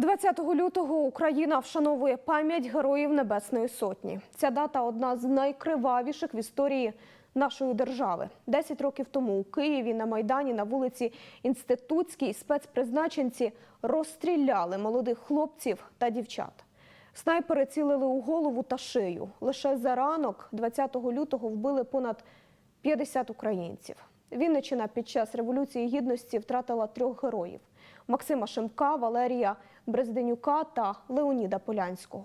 20 лютого Україна вшановує пам'ять героїв Небесної Сотні. Ця дата одна з найкривавіших в історії нашої держави. Десять років тому у Києві на Майдані на вулиці Інститутській спецпризначенці розстріляли молодих хлопців та дівчат. Снайпери цілили у голову та шию. Лише за ранок, 20 лютого, вбили понад 50 українців. Вінниччина під час Революції Гідності втратила трьох героїв: Максима Шимка, Валерія Брезденюка та Леоніда Полянського.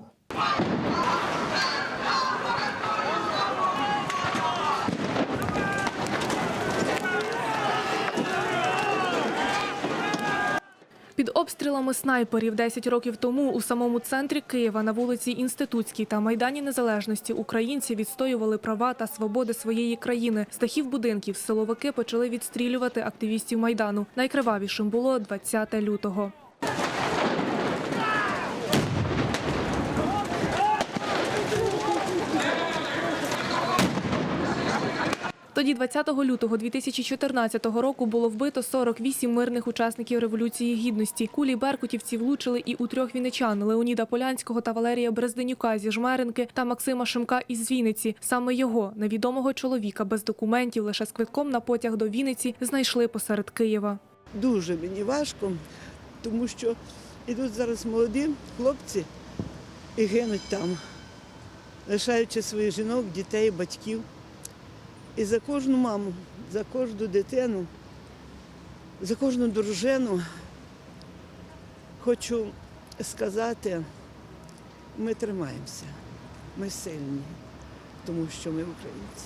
Під обстрілами снайперів 10 років тому у самому центрі Києва на вулиці Інститутській та Майдані Незалежності українці відстоювали права та свободи своєї країни. З дахів будинків силовики почали відстрілювати активістів Майдану. Найкривавішим було 20 лютого. Тоді, 20 лютого 2014 року, було вбито 48 мирних учасників Революції Гідності. Кулі беркутівці влучили і у трьох вінничан – Леоніда Полянського та Валерія Брезденюка зі Жмеринки та Максима Шимка із Вінниці. Саме його, невідомого чоловіка без документів, лише з квитком на потяг до Вінниці, знайшли посеред Києва. Дуже мені важко, тому що йдуть зараз молоді хлопці і гинуть там, лишаючи своїх жінок, дітей, батьків. І за кожну маму, за кожну дитину, за кожну дружину хочу сказати, ми тримаємося, ми сильні, тому що ми українці.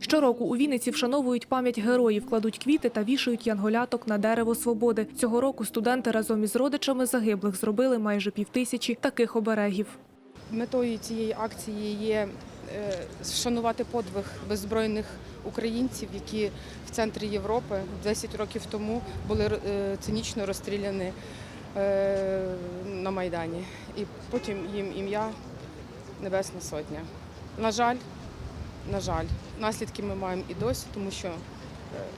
Щороку у Вінниці вшановують пам'ять героїв, кладуть квіти та вішають янголяток на дерево свободи. Цього року студенти разом із родичами загиблих зробили майже півтисячі таких оберегів. Метою цієї акції є е, вшанувати подвиг беззбройних українців, які в центрі Європи 10 років тому були е, цинічно розстріляні е, на Майдані. І потім їм ім'я Небесна Сотня. На жаль, на жаль, наслідки ми маємо і досі, тому що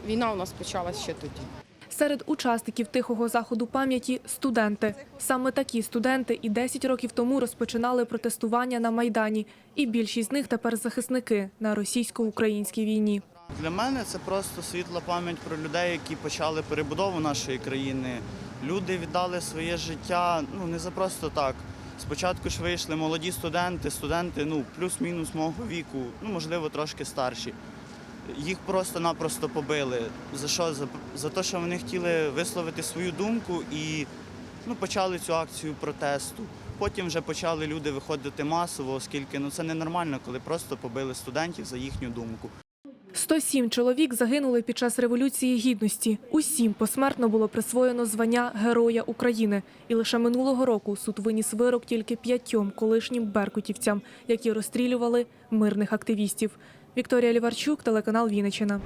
війна у нас почалась ще тоді. Серед учасників тихого заходу пам'яті студенти. Саме такі студенти і 10 років тому розпочинали протестування на Майдані. І більшість з них тепер захисники на російсько-українській війні. Для мене це просто світла пам'ять про людей, які почали перебудову нашої країни. Люди віддали своє життя ну не за просто так. Спочатку ж вийшли молоді студенти, студенти ну плюс-мінус мого віку, ну можливо трошки старші. Їх просто-напросто побили. За що? За, за те, що вони хотіли висловити свою думку і ну, почали цю акцію протесту. Потім вже почали люди виходити масово, оскільки ну це ненормально, коли просто побили студентів за їхню думку. 107 чоловік загинули під час Революції Гідності. Усім посмертно було присвоєно звання Героя України. І лише минулого року суд виніс вирок тільки п'ятьом колишнім беркутівцям, які розстрілювали мирних активістів. Вікторія Ліварчук, телеканал Вінниччина.